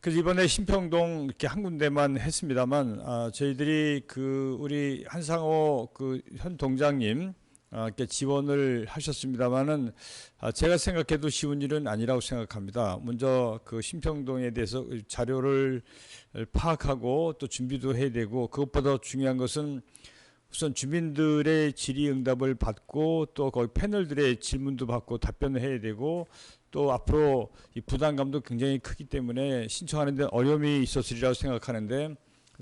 그래서 이번에 신평동 이렇게 한 군데만 했습니다만 아, 저희들이 그 우리 한상호 그 현 동장님 아, 이렇게 지원을 하셨습니다만은 아, 제가 생각해도 쉬운 일은 아니라고 생각합니다. 먼저 그 신평동에 대해서 자료를 파악하고 또 준비도 해야 되고 그것보다 중요한 것은 우선 주민들의 질의응답을 받고 또 거기 패널들의 질문도 받고 답변을 해야 되고 또 앞으로 이 부담감도 굉장히 크기 때문에 신청하는데 어려움이 있었으리라고 생각하는데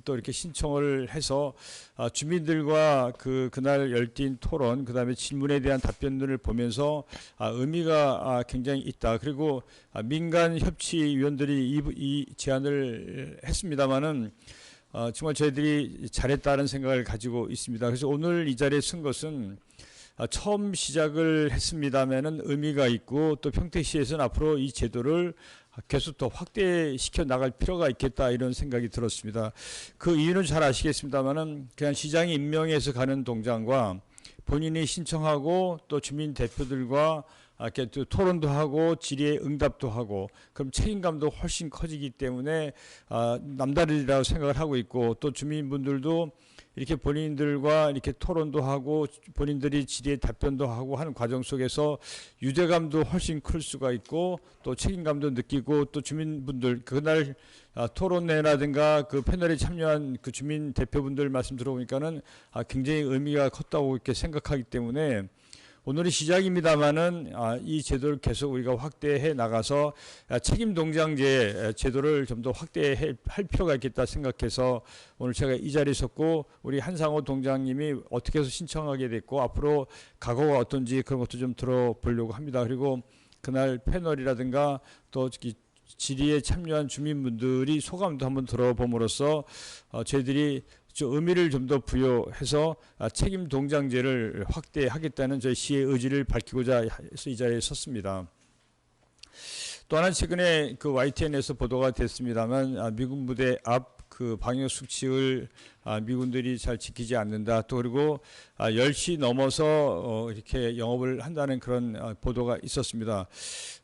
또 이렇게 신청을 해서 아, 주민들과 그 그날 열띤 토론 그다음에 질문에 대한 답변들을 보면서 아, 의미가 아, 굉장히 있다. 그리고 아, 민간 협치위원들이 이, 이 제안을 했습니다마는 어, 정말 저희들이 잘했다는 생각을 가지고 있습니다. 그래서 오늘 이 자리에 쓴 것은 아, 처음 시작을 했습니다면은 의미가 있고 또 평택시에서는 앞으로 이 제도를 계속 더 확대시켜 나갈 필요가 있겠다 이런 생각이 들었습니다. 그 이유는 잘 아시겠습니다만은 그냥 시장이 임명해서 가는 동장과 본인이 신청하고 또 주민 대표들과 아, 이렇게 또 토론도 하고 질의에 응답도 하고 그럼 책임감도 훨씬 커지기 때문에 아, 남다르리라고 생각을 하고 있고 또 주민분들도 이렇게 본인들과 이렇게 토론도 하고 본인들이 질의에 답변도 하고 하는 과정 속에서 유대감도 훨씬 클 수가 있고 또 책임감도 느끼고 또 주민분들 그날 아, 토론회라든가 그 패널에 참여한 그 주민 대표분들 말씀 들어보니까는 아, 굉장히 의미가 컸다고 이렇게 생각하기 때문에 오늘이 시작입니다만은 아, 이 제도를 계속 우리가 확대해 나가서 아, 책임 동장제 제도를 좀 더 확대할 필요가 있겠다 생각해서 오늘 제가 이 자리에 섰고 우리 한상호 동장님이 어떻게 해서 신청하게 됐고 앞으로 각오가 어떤지 그런 것도 좀 들어보려고 합니다. 그리고 그날 패널이라든가 또이 질의에 참여한 주민분들이 소감도 한번 들어봄으로써 어, 저희들이 좀 의미를 좀 더 부여해서 아, 책임 동장제를 확대하겠다는 저희 시의 의지를 밝히고자 해서 이 자리에 섰습니다. 또 하나 최근에 그 YTN에서 보도가 됐습니다만 아, 미군 부대 앞 그 방역 수칙을 아, 미군들이 잘 지키지 않는다. 또 그리고 아, 10시 넘어서 어, 이렇게 영업을 한다는 그런 아, 보도가 있었습니다.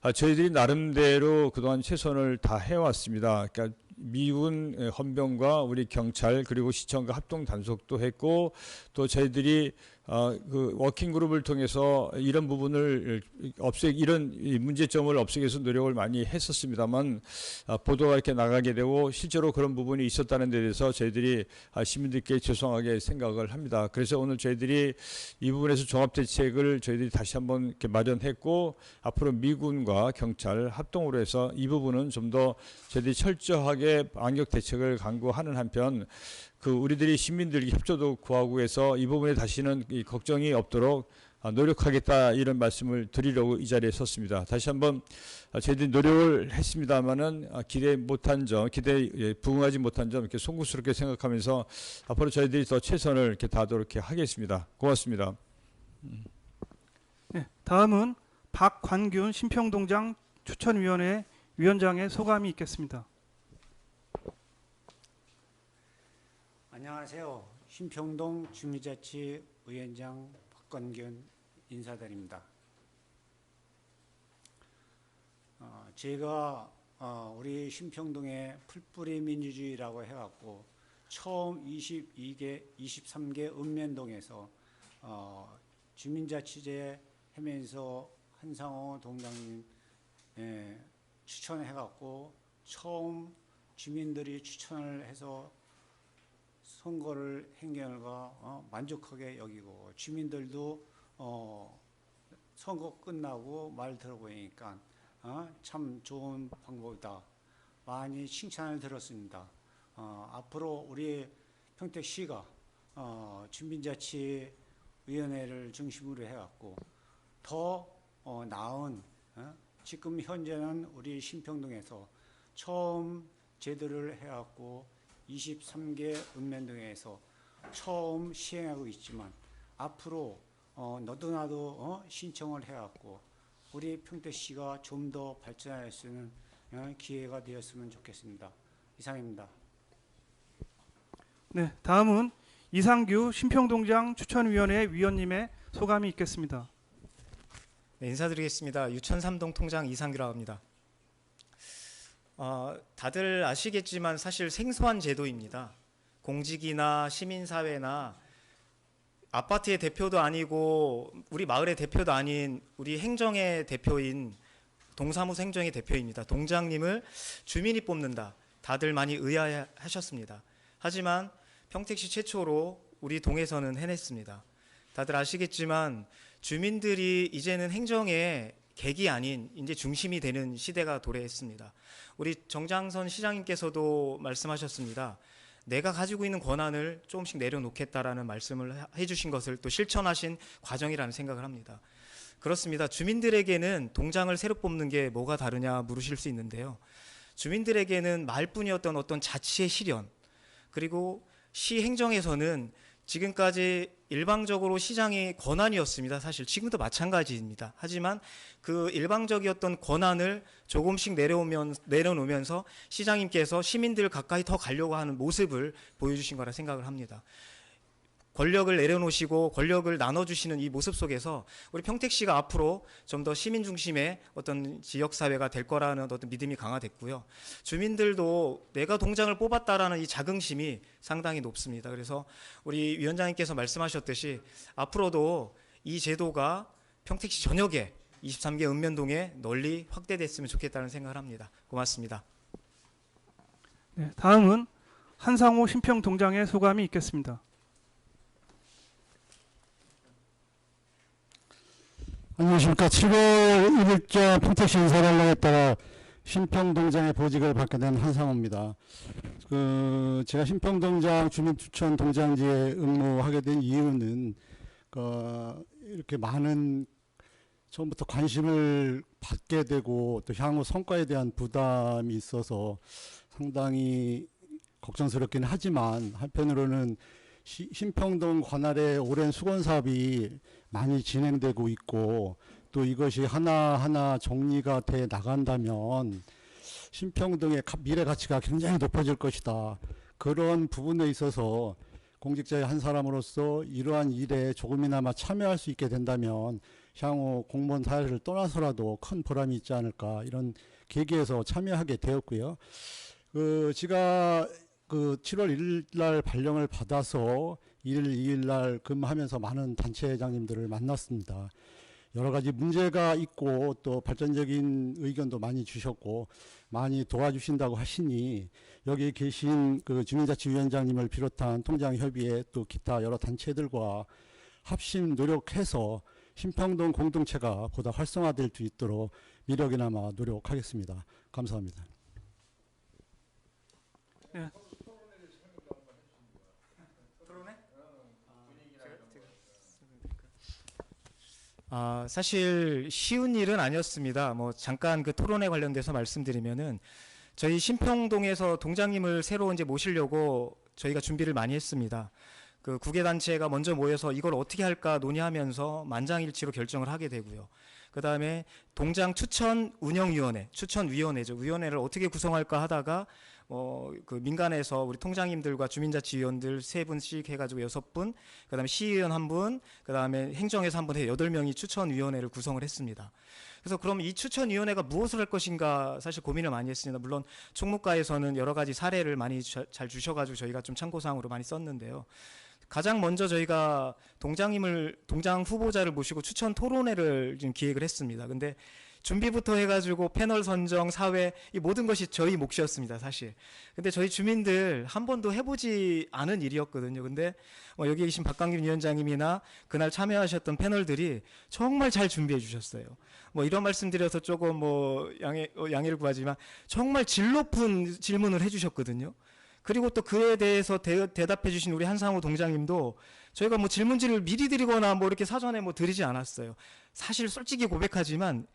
아, 저희들이 나름대로 그동안 최선을 다 해왔습니다. 그러니까 미군 헌병과 우리 경찰 그리고 시청과 합동 단속도 했고 또 저희들이 어, 그 워킹 그룹을 통해서 이런 부분을 없애 이런 이 문제점을 없애기 위해서 노력을 많이 했었습니다만 아, 보도가 이렇게 나가게 되고 실제로 그런 부분이 있었다는 데 대해서 저희들이 아, 시민들께 죄송하게 생각을 합니다. 그래서 오늘 저희들이 이 부분에서 종합 대책을 저희들이 다시 한번 이렇게 마련했고 앞으로 미군과 경찰 합동으로 해서 이 부분은 좀 더 저희들이 철저하게 방역 대책을 강구하는 한편 그 우리들이 시민들 협조도 구하고 해서 이 부분에 다시는 이 걱정이 없도록 아, 노력하겠다 이런 말씀을 드리려고 이 자리에 섰습니다. 다시 한번 아, 저희들이 노력을 했습니다만은 아, 기대 못한 점, 기대 에 부응하지 못한 점 이렇게 송구스럽게 생각하면서 앞으로 저희들이 더 최선을 이렇게 다하도록 하겠습니다. 고맙습니다. 네, 다음은 박관균 신평동장 추천위원회 위원장의 소감이 있겠습니다. 안녕하세요. 신평동 주민자치위원장 박건균 인사드립니다. 어, 제가 어, 우리 신평동의 풀뿌리 민주주의라고 해갖고 처음 22개, 23개 읍면동에서 어, 주민자치제 하면서 한상호 동장님 예, 추천해갖고 처음 주민들이 추천을 해서 선거를 한 결과 어, 만족하게 여기고 주민들도 어, 선거 끝나고 말 들어보니까 어, 참 좋은 방법이다. 많이 칭찬을 들었습니다. 어, 앞으로 우리 평택시가 어, 주민자치위원회를 중심으로 해갖고 더 어, 나은 어, 지금 현재는 우리 신평동에서 처음 제도를 해갖고 23개 읍면동에서 처음 시행하고 있지만 앞으로 어, 너도 나도 어, 신청을 해갖고 우리 평택시가 좀 더 발전할 수 있는 어, 기회가 되었으면 좋겠습니다. 이상입니다. 네, 다음은 이상규 신평동장 추천위원회 위원님의 소감이 있겠습니다. 네, 인사드리겠습니다. 유천 삼동 통장 이상규라고 합니다. 어, 다들 아시겠지만 사실 생소한 제도입니다. 공직이나 시민사회나 아파트의 대표도 아니고 우리 마을의 대표도 아닌 우리 행정의 대표인 동사무소 행정의 대표입니다. 동장님을 주민이 뽑는다. 다들 많이 의아해하셨습니다. 하지만 평택시 최초로 우리 동에서는 해냈습니다. 다들 아시겠지만 주민들이 이제는 행정의 객이 아닌 이제 중심이 되는 시대가 도래했습니다. 우리 정장선 시장님께서도 말씀하셨습니다. 내가 가지고 있는 권한을 조금씩 내려놓겠다라는 말씀을 하- 해주신 것을 또 실천하신 과정이라는 생각을 합니다. 그렇습니다. 주민들에게는 동장을 새로 뽑는 게 뭐가 다르냐 물으실 수 있는데요. 주민들에게는 말뿐이었던 어떤 자치의 실현 그리고 시 행정에서는 지금까지 일방적으로 시장이 권한이었습니다. 사실 지금도 마찬가지입니다. 하지만 그 일방적이었던 권한을 조금씩 내려오면 내려놓으면서 시장님께서 시민들 가까이 더 가려고 하는 모습을 보여주신 거라 생각을 합니다. 권력을 내려놓으시고 권력을 나눠주시는 이 모습 속에서 우리 평택시가 앞으로 좀 더 시민 중심의 어떤 지역 사회가 될 거라는 어떤 믿음이 강화됐고요. 주민들도 내가 동장을 뽑았다라는 이 자긍심이 상당히 높습니다. 그래서 우리 위원장님께서 말씀하셨듯이 앞으로도 이 제도가 평택시 전역에 23개 읍면동에 널리 확대됐으면 좋겠다는 생각을 합니다. 고맙습니다. 네, 다음은 한상호 신평 동장의 소감이 있겠습니다. 안녕하십니까. 7월 1일자 평택시 인사달라했다가 신평동장의 보직을 받게 된 한상호입니다. 그 제가 신평동장 주민추천 동장지에 응모하게 된 이유는 그 이렇게 많은 처음부터 관심을 받게 되고 또 향후 성과에 대한 부담이 있어서 상당히 걱정스럽긴 하지만 한편으로는 시- 신평동 관할의 오랜 수건 사업이 많이 진행되고 있고 또 이것이 하나하나 정리가 돼 나간다면 신평동의 가- 미래 가치가 굉장히 높아질 것이다. 그런 부분에 있어서 공직자의 한 사람으로서 이러한 일에 조금이나마 참여할 수 있게 된다면 향후 공무원 사회를 떠나서라도 큰 보람이 있지 않을까 이런 계기에서 참여하게 되었고요. 그 제가 그 7월 1일 날 발령을 받아서 1일, 2일 날 근무하면서 많은 단체장님들을 만났습니다. 여러 가지 문제가 있고 또 발전적인 의견도 많이 주셨고 많이 도와주신다고 하시니 여기 계신 그 주민자치위원장님을 비롯한 통장협의회 또 기타 여러 단체들과 합심 노력해서 신평동 공동체가 보다 활성화될 수 있도록 미력이나마 노력하겠습니다. 감사합니다. 아, 사실 쉬운 일은 아니었습니다. 뭐 잠깐 그 토론에 관련돼서 말씀드리면은 저희 신평동에서 동장님을 새로 이제 모시려고 저희가 준비를 많이 했습니다. 그 구계 단체가 먼저 모여서 이걸 어떻게 할까 논의하면서 만장일치로 결정을 하게 되고요. 그 다음에 동장 추천 운영위원회, 추천위원회죠. 위원회를 어떻게 구성할까 하다가 어, 그 민간에서 우리 통장님들과 주민자치위원들 세 분씩 해가지고 여섯 분, 그다음에 시의원 한 분, 그다음에 행정에서 한 분 해 여덟 명이 추천위원회를 구성을 했습니다. 그래서 그럼 이 추천위원회가 무엇을 할 것인가 사실 고민을 많이 했습니다. 물론 총무과에서는 여러 가지 사례를 많이 자- 잘 주셔가지고 저희가 좀 참고사항으로 많이 썼는데요. 가장 먼저 저희가 동장님을 동장 후보자를 모시고 추천 토론회를 지금 기획을 했습니다. 근데 준비부터 해가지고 패널 선정, 사회 이 모든 것이 저희 몫이었습니다, 사실. 근데 저희 주민들 한 번도 해보지 않은 일이었거든요. 근데 뭐 여기 계신 박강림 위원장님이나 그날 참여하셨던 패널들이 정말 잘 준비해 주셨어요. 뭐 이런 말씀드려서 조금 뭐 양해, 어, 양해를 구하지만 정말 질 높은 질문을 해주셨거든요. 그리고 또 그에 대해서 대, 답해 주신 우리 한상호 동장님도 저희가 뭐 질문지를 미리 드리거나 뭐 이렇게 사전에 뭐 드리지 않았어요. 사실 솔직히 고백하지만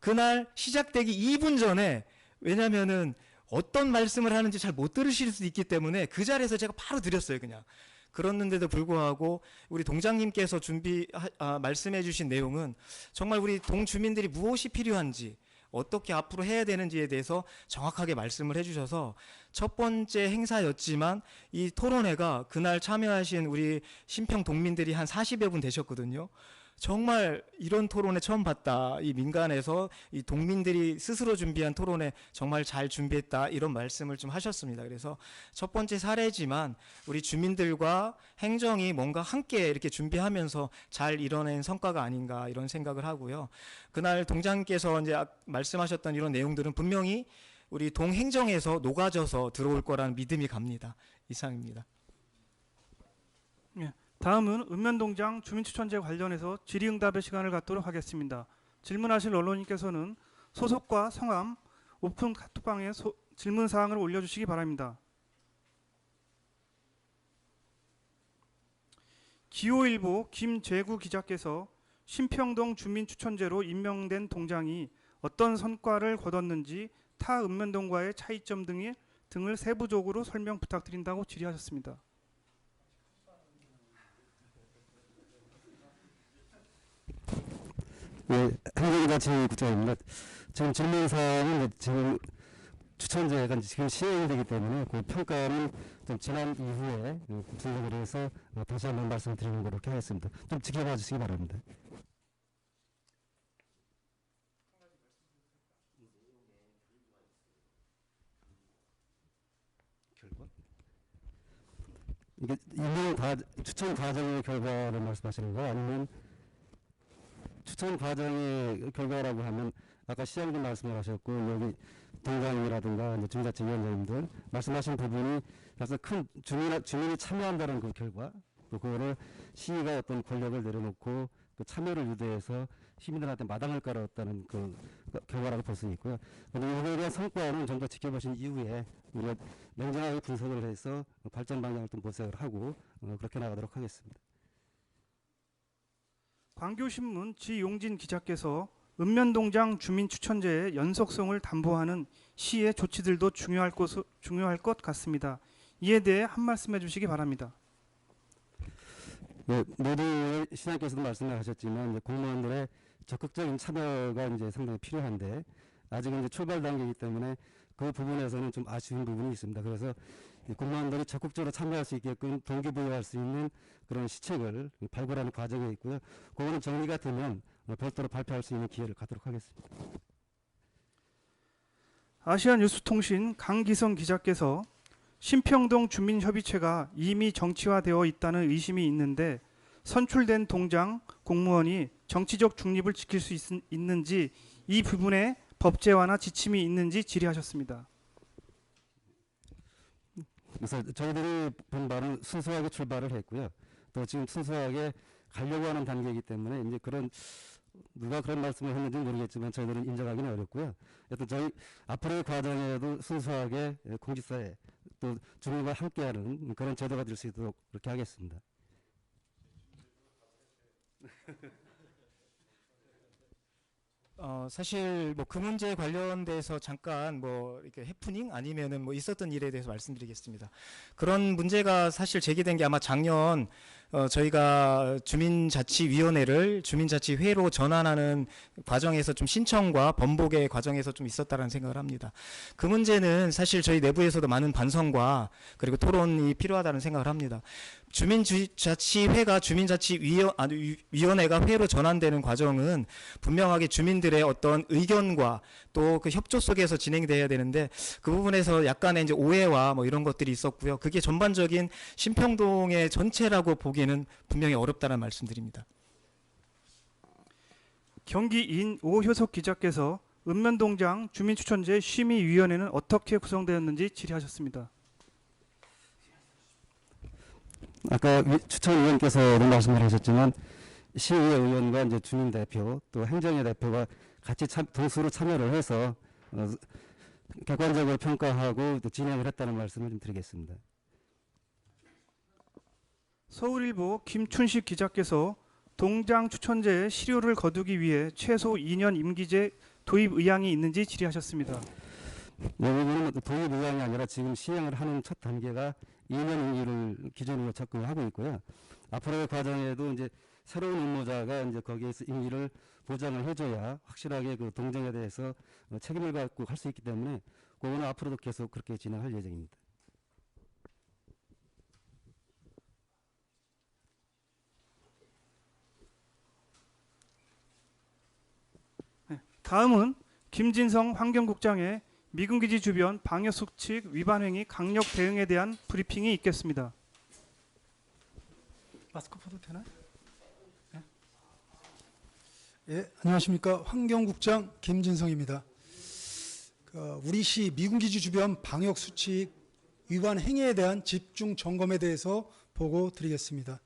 그날 시작되기 2분 전에 왜냐면은 어떤 말씀을 하는지 잘 못 들으실 수 있기 때문에 그 자리에서 제가 바로 드렸어요, 그냥. 그랬는데도 불구하고 우리 동장님께서 준비 아, 말씀해 주신 내용은 정말 우리 동주민들이 무엇이 필요한지 어떻게 앞으로 해야 되는지에 대해서 정확하게 말씀을 해주셔서 첫 번째 행사였지만 이 토론회가 그날 참여하신 우리 신평 동민들이 한 40여 분 되셨거든요. 정말 이런 토론회 처음 봤다. 이 민간에서 이 동민들이 스스로 준비한 토론회 정말 잘 준비했다. 이런 말씀을 좀 하셨습니다. 그래서 첫 번째 사례지만 우리 주민들과 행정이 뭔가 함께 이렇게 준비하면서 잘 이뤄낸 성과가 아닌가 이런 생각을 하고요. 그날 동장께서 이제 아- 말씀하셨던 이런 내용들은 분명히 우리 동행정에서 녹아져서 들어올 거라는 믿음이 갑니다. 이상입니다. 다음은 읍면동장 주민추천제 관련해서 질의응답의 시간을 갖도록 하겠습니다. 질문하실 언론인께서는 소속과 성함, 오픈 카톡방에 소- 질문 사항을 올려주시기 바랍니다. 기호일보 김재구 기자께서 신평동 주민추천제로 임명된 동장이 어떤 성과를 거뒀는지 타 읍면동과의 차이점 등이, 등을 세부적으로 설명 부탁드린다고 질의하셨습니다. 예, 행정자치 국장입니다. 지금 질문 사항은 이제 지금 추천제가 지금 시행이 되기 때문에 그 평가는 좀 지난 이후에 그 진행을 해서 어, 다시 한번 말씀드리는 거로 이렇게 하겠습니다. 좀 지켜봐 주시기 바랍니다. 이게 임명 과 추천 과정의 결과를 말씀하시는 거 아니면 추천 과정의 결과라고 하면 아까 시장님 말씀을 하셨고 여기 동장님이라든가 이제 중자체위원장님들 말씀하신 부분이 그래서 큰 주민 주민이 참여한다는 그 결과 또 그거를 시의가 어떤 권력을 내려놓고 그 참여를 유도해서 시민들한테 마당을 그, 그 결과라고 볼 수 있고요. 그런데 이거에 대한 성과는 좀 더 지켜보신 이후에 우리가 냉정하게 분석을 해서 발전 방향을 좀 모색을 하고 어, 그렇게 나가도록 하겠습니다. 광교신문 지용진 기자께서 읍면동장 주민 추천제의 연속성을 담보하는 시의 조치들도 중요할 것, 중요할 것 같습니다. 이에 대해 한 말씀 해 주시기 바랍니다. 네, 모두 시장께서도 말씀을 하셨지만 이제 공무원들의 적극적인 참여가 이제 상당히 필요한데 아직은 이제 출발 단계이기 때문에 그 부분에서는 좀 아쉬운 부분이 있습니다. 그래서 이 공무원들이 적극적으로 참여할 수 있게끔 동기부여할 수 있는 그런 시책을 발굴하는 과정에 있고요. 그거는 정리가 되면 어, 별도로 발표할 수 있는 기회를 갖도록 하겠습니다. 아시아 뉴스통신 강기성 기자께서 신평동 주민협의체가 이미 정치화되어 있다는 의심이 있는데 선출된 동장 공무원이 정치적 중립을 지킬 수 있, 있는지 이 부분에 법제화나 지침이 있는지 질의하셨습니다. 그래서 저희들이 본 바는 순수하게 출발을 했고요. 또 지금 순수하게 가려고 하는 단계이기 때문에 이제 그런 누가 그런 말씀을 했는지 모르겠지만 저희들은 인정하기는 어렵고요. 여튼 저희 앞으로의 과정에도 순수하게 공직사회 또 주민과 함께하는 그런 제도가 될 수 있도록 그렇게 하겠습니다. 어, 사실 뭐 그 문제 관련돼서 잠깐 뭐 이렇게 해프닝 아니면은 뭐 있었던 일에 대해서 말씀드리겠습니다. 그런 문제가 사실 제기된 게 아마 작년 어, 저희가 주민자치위원회를 주민자치회로 전환하는 과정에서 좀 신청과 번복의 과정에서 좀 있었다라는 생각을 합니다. 그 문제는 사실 저희 내부에서도 많은 반성과 그리고 토론이 필요하다는 생각을 합니다. 주민자치회가 주민자치위원 아니 위원회가 회로 전환되는 과정은 분명하게 주민들의 어떤 의견과 또 그 협조 속에서 진행돼야 되는데 그 부분에서 약간의 이제 오해와 뭐 이런 것들이 있었고요. 그게 전반적인 신평동의 전체라고 보기 에는 분명히 어렵다는 말씀드립니다. 경기인 오효석 기자께서 읍면동장 주민추천제 심의위원회는 어떻게 구성되었는지 질의하셨습니다. 아까 위- 추천위원께서도 말씀을 하셨지만 시의회 의원과 이제 주민 대표 또 행정위 대표가 같이 참, 동수로 참여를 해서 어, 객관적으로 평가하고 또 진행을 했다는 말씀을 좀 드리겠습니다. 서울일보 김춘식 기자께서 동장 추천제의 실효를 거두기 위해 최소 2년 임기제 도입 의향이 있는지 질의하셨습니다. 이 부분은 도입 의향이 아니라 지금 시행을 하는 첫 단계가 2년 임기를 기준으로 접근을 하고 있고요. 앞으로의 과정에도 이제 새로운 업무자가 이제 거기에서 임기를 보장을 해줘야 확실하게 그 동정에 대해서 어, 책임을 갖고 할 수 있기 때문에 그거는 앞으로도 계속 그렇게 진행할 예정입니다. 다음은 김진성 환경국장의 미군 기지 주변 방역 수칙 위반 행위 강력 대응에 대한 브리핑이 있겠습니다. 마스크 벗도 되나요? 예, 안녕하십니까 환경국장 김진성입니다. 그, 우리 시 미군기지 주변 방역 수칙 위반 행위에 대한 집중 점검에 대해서 보고 드리겠습니다.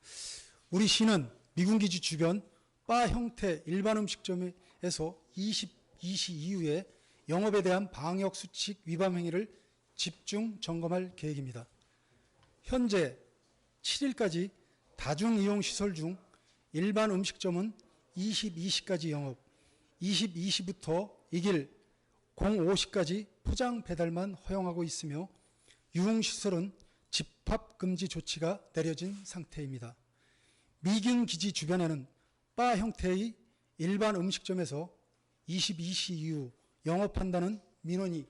우리 시는 미군기지 주변 바 형태 일반 음식점에서 22시 이후에 영업에 대한 방역 수칙 위반 행위를 집중 점검할 계획입니다. 현재 7일까지 다중 이용 시설 중 일반 음식점은 22시까지 영업, 22시부터 이길 05시까지 포장 배달만 허용하고 있으며 유흥시설은 집합 금지 조치가 내려진 상태입니다. 미군 기지 주변에는 바 형태의 일반 음식점에서 22시 이후 영업한다는 민원이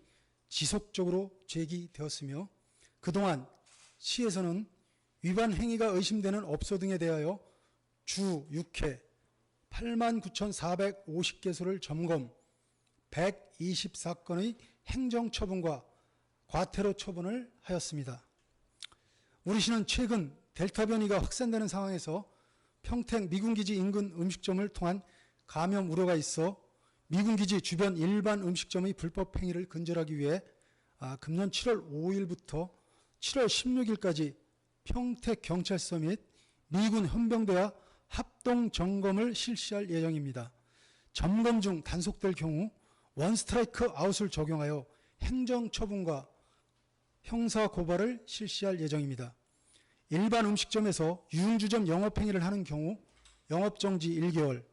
지속적으로 제기되었으며 그동안 시에서는 위반 행위가 의심되는 업소 등에 대하여 주 6회 89,450개소를 점검, 124건의 행정처분과 과태료 처분을 하였습니다. 우리 시는 최근 델타 변이가 확산되는 상황에서 평택 미군기지 인근 음식점을 통한 감염 우려가 있어 미군기지 주변 일반 음식점의 불법 행위를 근절하기 위해 아, 금년 7월 5일부터 7월 16일까지 평택 경찰서 및 미군 헌병대와 합동 점검을 실시할 예정입니다. 점검 중 단속될 경우 원 스트라이크 아웃을 적용하여 행정 처분과 형사 고발을 실시할 예정입니다. 일반 음식점에서 유흥주점 영업 행위를 하는 경우 영업 정지 1개월,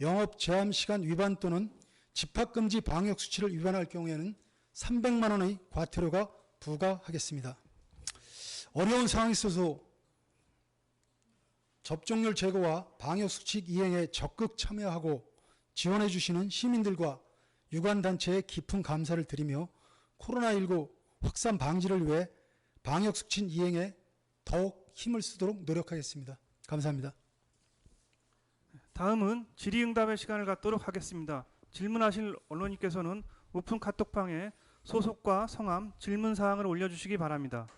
영업 제한 시간 위반 또는 집합 금지 방역 수치를 위반할 경우에는 300만 원의 과태료가 부과하겠습니다. 어려운 상황에 있어서 접종률 제고와 방역 수칙 이행에 적극 참여하고 지원해 주시는 시민들과 유관단체에 깊은 감사를 드리며 코로나19 확산 방지를 위해 방역 수칙 이행에 더욱 힘을 쓰도록 노력하겠습니다. 감사합니다. 다음은 질의응답의 시간을 갖도록 하겠습니다. 질문하실 언론님께서는 오픈 카톡방에 소속과 성함, 질문 사항을 올려주시기 바랍니다.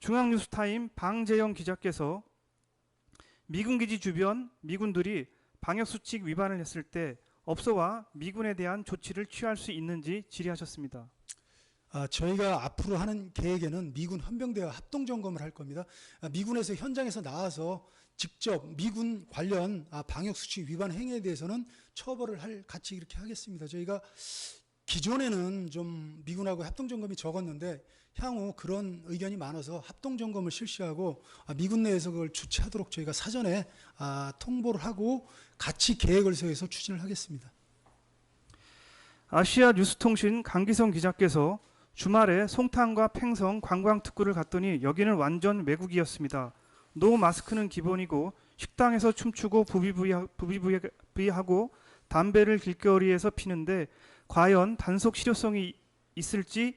중앙뉴스타임 방재영 기자께서 미군 기지 주변 미군들이 방역 수칙 위반을 했을 때 업소와 미군에 대한 조치를 취할 수 있는지 질의하셨습니다. 아, 저희가 앞으로 하는 계획에는 미군 헌병대와 합동 점검을 할 겁니다. 아, 미군에서 현장에서 나와서 직접 미군 관련 아, 방역 수칙 위반 행위에 대해서는 처벌을 할 같이 이렇게 하겠습니다. 저희가 기존에는 좀 미군하고 합동 점검이 적었는데 향후 그런 의견이 많아서 합동 점검을 실시하고 아, 미군 내에서 그걸 주최하도록 저희가 사전에 아, 통보를 하고 같이 계획을 세워서 추진을 하겠습니다. 아시아 뉴스통신 강기성 기자께서 주말에 송탄과 팽성 관광 특구를 갔더니 여기는 완전 외국이었습니다. 노 마스크는 기본이고 식당에서 춤추고 부비부비하- 부비부비하고 담배를 길거리에서 피는데 과연 단속 실효성이 있을지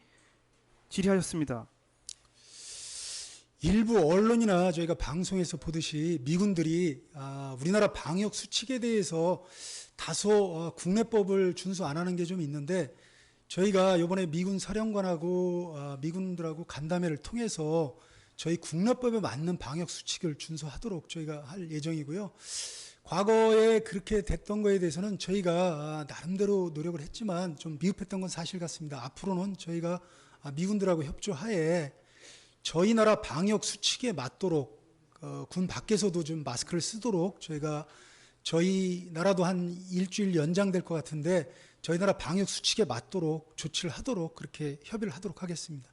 질의하셨습니다. 일부 언론이나 저희가 방송에서 보듯이 미군들이 아, 우리나라 방역 수칙에 대해서 다소 어, 국내법을 준수 안 하는 게 좀 있는데 저희가 이번에 미군 사령관하고 아, 미군들하고 간담회를 통해서 저희 국내법에 맞는 방역 수칙을 준수하도록 저희가 할 예정이고요. 과거에 그렇게 됐던 거에 대해서는 저희가 아, 나름대로 노력을 했지만 좀 미흡했던 건 사실 같습니다. 앞으로는 저희가 아, 미군들하고 협조하에 저희 나라 방역 수칙에 맞도록 어, 군 밖에서도 좀 마스크를 쓰도록 저희가 저희 나라도 한 일주일 연장될 것 같은데 저희 나라 방역 수칙에 맞도록 조치를 하도록 그렇게 협의를 하도록 하겠습니다.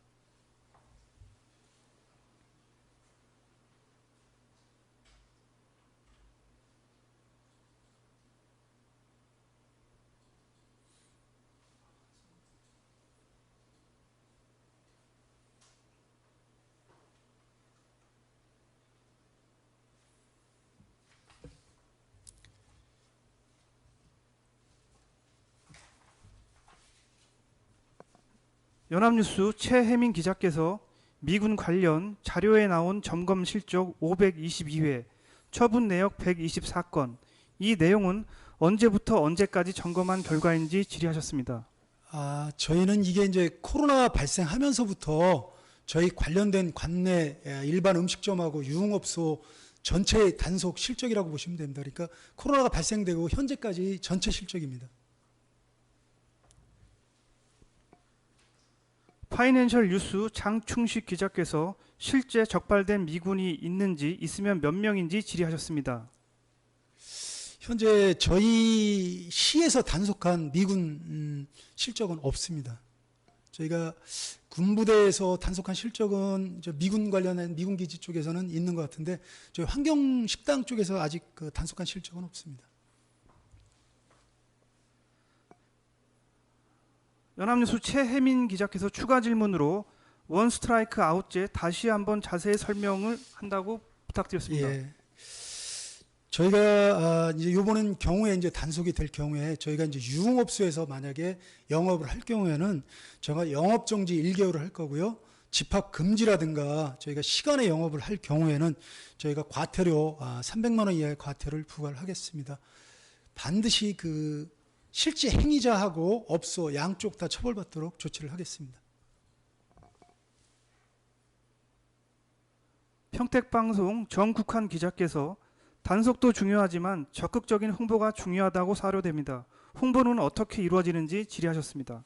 연합뉴스 최혜민 기자께서 미군 관련 자료에 나온 점검 실적 522회, 처분 내역 124건, 이 내용은 언제부터 언제까지 점검한 결과인지 질의하셨습니다. 아, 저희는 이게 이제 코로나 발생하면서부터 저희 관련된 관내 에, 일반 음식점하고 유흥업소 전체의 단속 실적이라고 보시면 됩니다. 그러니까 코로나가 발생되고 현재까지 전체 실적입니다. 파이낸셜 뉴스 장충식 기자께서 실제 적발된 미군이 있는지 있으면 몇 명인지 질의하셨습니다. 현재 저희 시에서 단속한 미군 음, 실적은 없습니다. 저희가 군부대에서 단속한 실적은 미군 관련한 미군 기지 쪽에서는 있는 것 같은데 저희 환경 식당 쪽에서 아직 그 단속한 실적은 없습니다. 연합뉴스 최혜민 기자께서 추가 질문으로 원 스트라이크 아웃제 다시 한번 자세히 설명을 한다고 부탁드렸습니다. 예. 저희가 아, 이제 요번은 경우에 이제 단속이 될 경우에 저희가 이제 유흥업소에서 만약에 영업을 할 경우에는 제가 영업 정지 1개월을 할 거고요. 집합 금지라든가 저희가 시간에 영업을 할 경우에는 저희가 과태료 아, 300만 원 이하의 과태료를 부과를 하겠습니다. 반드시 그 실제 행위자하고 업소 양쪽 다 처벌받도록 조치를 하겠습니다. 평택방송 정국한 기자께서 단속도 중요하지만 적극적인 홍보가 중요하다고 사료됩니다. 홍보는 어떻게 이루어지는지 질의하셨습니다.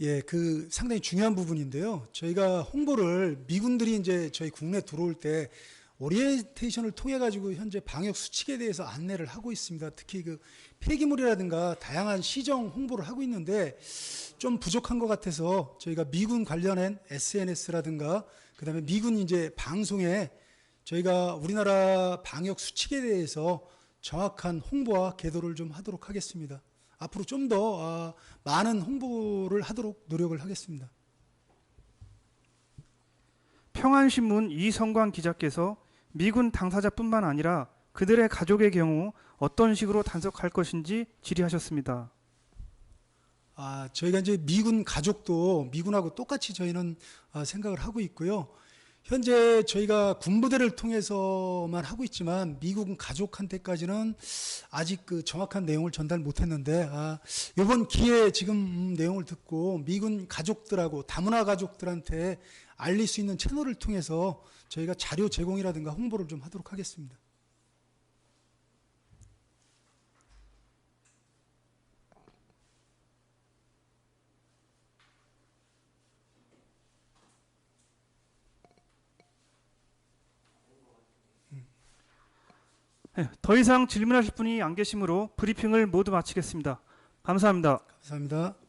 예, 그 상당히 중요한 부분인데요. 저희가 홍보를 미군들이 이제 저희 국내 들어올 때 오리엔테이션을 통해 가지고 현재 방역 수칙에 대해서 안내를 하고 있습니다. 특히 그 폐기물이라든가 다양한 시정 홍보를 하고 있는데 좀 부족한 것 같아서 저희가 미군 관련한 SNS라든가 그다음에 미군 이제 방송에 저희가 우리나라 방역 수칙에 대해서 정확한 홍보와 계도를 좀 하도록 하겠습니다. 앞으로 좀 더 많은 홍보를 하도록 노력을 하겠습니다. 평안신문 이성광 기자께서 미군 당사자뿐만 아니라 그들의 가족의 경우 어떤 식으로 단속할 것인지 질의하셨습니다. 아, 저희가 이제 미군 가족도 미군하고 똑같이 저희는 아, 생각을 하고 있고요. 현재 저희가 군부대를 통해서만 하고 있지만 미군 가족한테까지는 아직 그 정확한 내용을 전달 못했는데 아, 이번 기회에 지금 음, 내용을 듣고 미군 가족들하고 다문화 가족들한테 알릴 수 있는 채널을 통해서 저희가 자료 제공이라든가 홍보를 좀 하도록 하겠습니다. 네, 더 이상 질문하실 분이 안 계시므로 브리핑을 모두 마치겠습니다. 감사합니다. 감사합니다.